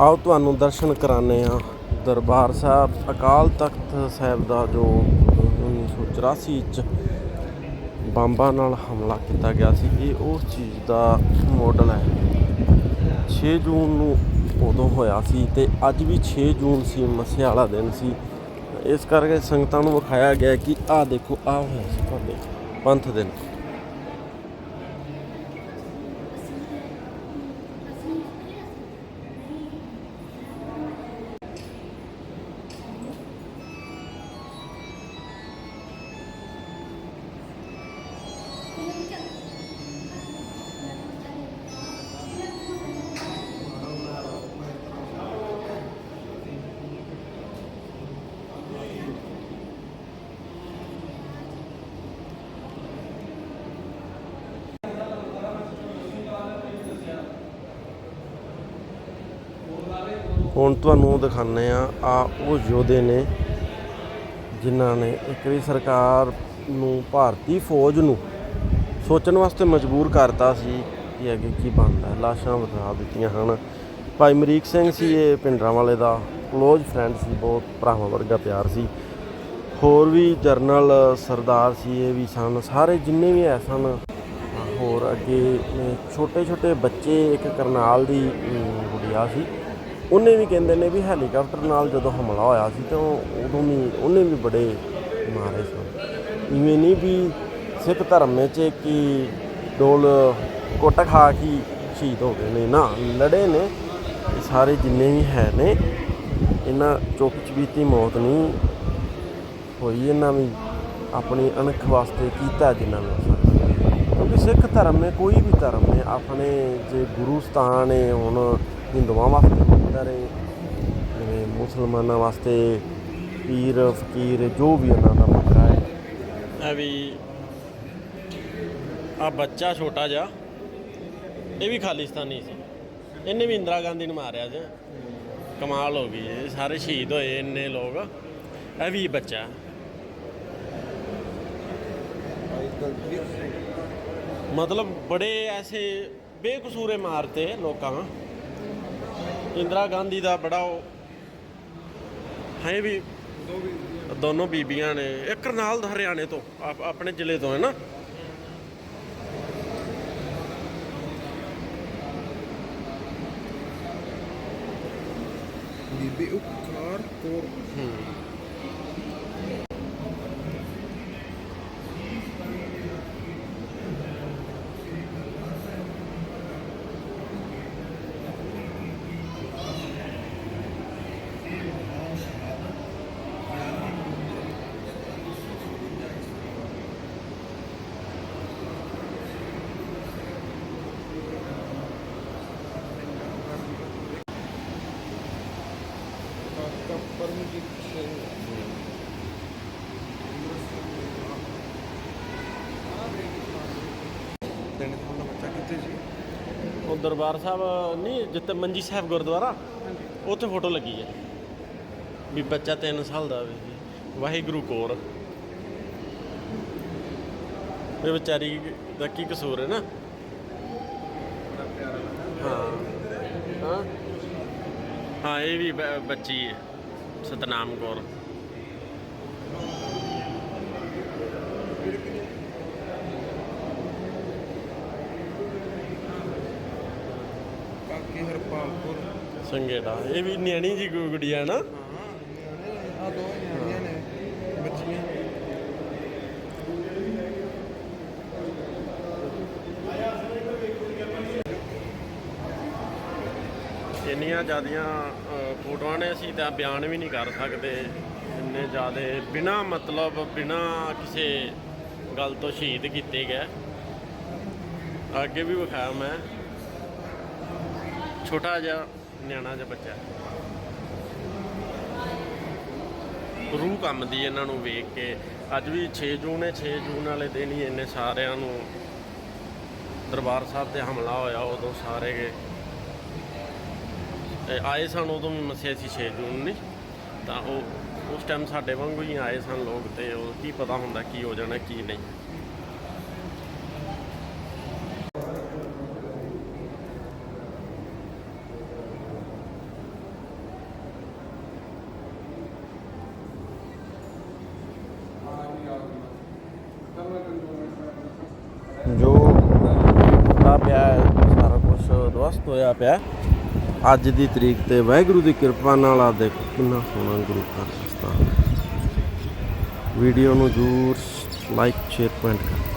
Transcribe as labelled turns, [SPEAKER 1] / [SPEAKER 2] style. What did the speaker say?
[SPEAKER 1] ਆਓ ਤੁਹਾਨੂੰ ਦਰਸ਼ਨ ਕਰਾਣੇ ਆ ਦਰਬਾਰ ਸਾਹਿਬ, ਅਕਾਲ ਤਖਤ ਸਾਹਿਬ ਦਾ ਜੋ 1984 ਚ ਬੰਬਾਂ ਨਾਲ ਹਮਲਾ ਕੀਤਾ ਗਿਆ ਸੀ, ਇਹ ਉਸ ਚੀਜ਼ ਦਾ ਮਾਡਲ ਹੈ। 6 ਜੂਨ ਨੂੰ ਉਦੋਂ ਹੋਇਆ ਸੀ ਤੇ ਅੱਜ ਵੀ 6 ਜੂਨ ਸੀ ਮੱਸਿਆ ਵਾਲਾ ਦਿਨ ਸੀ। ਇਸ ਕਰਕੇ ਸੰਗਤਾਂ ਨੂੰ ਵਿਖਾਇਆ ਗਿਆ ਕਿ ਆਹ ਦੇਖੋ, ਆਹ ਹੋਇਆ ਸੀ ਤੁਹਾਡੇ ਪੰਥ ਦਿਨ ਹੁਣ ਤੁਹਾਨੂੰ ਦਿਖਾਉਂਦੇ ਆ ਆ ਉਹ ਯੋਧੇ ਨੇ ਜਿਨ੍ਹਾਂ ਨੇ ਇੱਕ ਵੀ ਸਰਕਾਰ ਨੂੰ ਭਾਰਤੀ ਫੌਜ ਨੂੰ ਸੋਚਣ ਵਾਸਤੇ ਮਜਬੂਰ ਕਰਤਾ ਸੀ ਕਿ ਅੱਗੇ ਕੀ ਬਣਦਾ। ਲਾਸ਼ਾਂ ਵਿਖਾ ਦਿੱਤੀਆਂ ਹਨ। ਭਾਈ ਮਰੀਕ ਸਿੰਘ ਸੀ ਇਹ ਪਿੰਡਰਾਂ ਵਾਲੇ ਦਾ ਕਲੋਜ਼ ਫਰੈਂਡ ਸੀ ਬਹੁਤ ਭਰਾਵਾਂ ਵਰਗਾ ਪਿਆਰ ਸੀ। ਹੋਰ ਵੀ ਜਰਨਲ ਸਰਦਾਰ ਸੀ ਇਹ ਵੀ ਸਨ। ਸਾਰੇ ਜਿੰਨੇ ਵੀ ਐ ਸਨ ਹੋਰ ਅੱਗੇ ਛੋਟੇ ਛੋਟੇ ਬੱਚੇ ਇੱਕ ਕਰਨਾਲ ਦੀ ਅਮ, ਗੁੜੀਆ ਸੀ। ਉਹਨੇ ਵੀ ਕਹਿੰਦੇ ਨੇ ਵੀ ਹੈਲੀਕਾਪਟਰ ਨਾਲ ਜਦੋਂ ਹਮਲਾ ਹੋਇਆ ਸੀ ਤਾਂ ਉਹ- ਉਦੋਂ ਵੀ ਉਹਨੇ ਵੀ ਬੜੇ ਮਾਰੇ ਸਨ ਇਵੇਂ ਨਹੀਂ ਵੀ ਸਿੱਖ ਧਰਮ ਵਿੱਚ ਕਿ ਡੋਲ ਕੁੱਟ ਖਾ ਕੇ ਸ਼ਹੀਦ ਹੋ ਗਏ ਨੇ। ਨਾ, ਲੜੇ ਨੇ। ਇਹ ਸਾਰੇ ਜਿੰਨੇ ਵੀ ਹੈ ਨੇ, ਇਹਨਾਂ ਚੁੱਪ ਚਬੀਤੀ ਮੌਤ ਨਹੀਂ ਹੋਈ। ਇਹਨਾਂ ਵੀ ਆਪਣੀ ਅਣਖ ਵਾਸਤੇ ਕੀਤਾ ਜਿਨ੍ਹਾਂ ਨੇ ਕਿਉਂਕਿ ਸਿੱਖ ਧਰਮ ਨੇ, ਕੋਈ ਵੀ ਧਰਮ ਨੇ, ਆਪਣੇ ਜੇ ਗੁਰੂ ਸਥਾਨ ਨੇ, ਹੁਣ ਹਿੰਦੂਆਂ ਵਾਸਤੇ ਮੰਦਰ ਹੈ ਜਿਵੇਂ ਮੁਸਲਮਾਨਾਂ ਵਾਸਤੇ, ਪੀਰ, ਫਕੀਰ, ਜੋ ਵੀ ਉਹਨਾਂ ਦਾ ਮੱਕਾ ਹੈ ਇਹ ਵੀ ਆ ਬੱਚਾ ਛੋਟਾ ਜਿਹਾ, ਇਹ ਵੀ ਖਾਲਿਸਤਾਨੀ ਸੀ। ਇਹਨੇ ਵੀ ਇੰਦਰਾ ਗਾਂਧੀ ਨੂੰ ਮਾਰਿਆ ਜੇ। ਕਮਾਲ ਹੋ ਗਈ ਇਹ, ਸਾਰੇ ਸ਼ਹੀਦ ਹੋਏ ਇੰਨੇ ਲੋਕ। ਇਹ ਵੀ ਬੱਚਾ। ਮਤਲਬ ਬੜੇ ਐਸੇ ਬੇਕਸੂਰੇ ਮਾਰਤੇ ਲੋਕਾਂ। ਇੰਦਰਾ ਗਾਂਧੀ ਦਾ ਬੜਾ ਉਹ ਹੈ ਵੀ ਦੋਨੋਂ ਬੀਬੀਆਂ ਨੇ ਇਹ ਕਰਨਾਲ ਦਾ ਹਰਿਆਣੇ ਤੋਂ ਆਪ- ਆਪਣੇ ਜ਼ਿਲ੍ਹੇ ਤੋਂ ਹੈ ਨਾ।
[SPEAKER 2] ਬੀਬੀ ਉਕਾਰ ਕੋਰ। ਕਾਕਾ ਪਰਮਜੀਤ ਸਿੰਘ ਦਿਨ ਦਾ ਬੱਚਾ ਕਿੱਥੇ ਸੀ?
[SPEAKER 1] ਉਹ ਦਰਬਾਰ ਸਾਹਿਬ ਨਹੀਂ ਜਿੱਥੇ ਮੰਜੀ ਸਾਹਿਬ ਗੁਰਦੁਆਰਾ ਉੱਥੇ ਫੋਟੋ ਲੱਗੀ ਹੈ। ਵੀ ਬੱਚਾ 3 ਸਾਲ ਦਾ ਵੀ ਵਾਹਿਗੁਰੂ ਕੋਰ। ਇਹ ਵਿਚਾਰੀ ਦਾ ਕੀ ਕਸੂਰ ਹੈ ਨਾ? ਹਾਂ। ਹਾਂ ਹਾਂ ਇਹ ਵੀ ਬੱਚੀ ਹੈ। ਸਤਨਾਮ ਕੌਰ।
[SPEAKER 2] ਕਾਕੀ ਹਰਪਾਲ ਕੋਰ।
[SPEAKER 1] ਸੰਗੇੜਾ ਇਹ ਵੀ ਨਿਆਣੀ ਜੀ ਗੁੜੀਆ ਨਾ
[SPEAKER 2] ਹਾਂ ਨਿਆਣੇ ਆ ਦੋ ਨਿਆਣੀਆਂ ਨੇ ਬੱਚੀਆਂ
[SPEAKER 1] ਇੰਨੀਆਂ ਜ਼ਿਆਦੀਆਂ ਫੋਟੋਆਂ ਨੇ ਅਸੀਂ ਤਾਂ ਬਿਆਨ ਵੀ ਨਹੀਂ ਕਰ ਸਕਦੇ। ਇੰਨੇ ਜ਼ਿਆਦੇ, ਬਿਨਾ ਮਤਲਬ, ਬਿਨਾ ਕਿਸੇ ਗੱਲ ਤੋਂ ਸ਼ਹੀਦ ਕੀਤੇ ਗਏ। ਅੱਗੇ ਵੀ ਵਿਖਾਇਆ ਮੈਂ। ਛੋਟਾ ਜਿਹਾ, ਨਿਆਣਾ ਜਿਹਾ ਬੱਚਾ। ਰੂਹ ਕੰਮਦੀ ਇਹਨਾਂ ਨੂੰ ਵੇਖ ਕੇ। ਅੱਜ ਵੀ 6 ਜੂਨ ਹੈ 6 ਜੂਨ ਵਾਲੇ ਦਿਨ ਹੀ ਇੰਨੇ ਸਾਰਿਆਂ ਨੂੰ ਦਰਬਾਰ ਸਾਹਿਬ ਤੇ ਹਮਲਾ ਹੋਇਆ, ਉਦੋਂ ਸਾਰੇ ਗਏ ਆਏ ਸਨ ਉਦੋਂ ਵੀ ਮਸਿਆ ਸੀ 6 ਜੂਨ ਨੇ ਤਾਂ ਉਹ ਉਸ ਟਾਈਮ ਸਾਡੇ ਵਾਂਗੂ ਹੀ ਆਏ ਸਨ ਲੋਕ ਤੇ ਉਹ ਕੀ ਪਤਾ ਹੁੰਦਾ ਕੀ ਹੋ ਜਾਣਾ, ਕੀ ਨਹੀਂ। ਜੋ ਹੁੰਦਾ ਪਿਆ ਸਾਰਾ ਕੁਝ ਦਵਸਤ ਹੋਇਆ ਪਿਆ ਅੱਜ ਦੀ ਤਰੀਕ ਤੇ ਵਾਹਿਗੁਰੂ ਦੀ ਕਿਰਪਾ ਨਾਲ ਆ ਦੇਖੋ ਕਿੰਨਾ ਸੋਹਣਾ ਗੁਰੂ ਘਰ ਰਸਤਾ ਵੀਡੀਓ ਨੂੰ ਜ਼ਰੂਰ ਲਾਈਕ ਸ਼ੇਅਰ ਕਮੈਂਟ ਕਰੋ।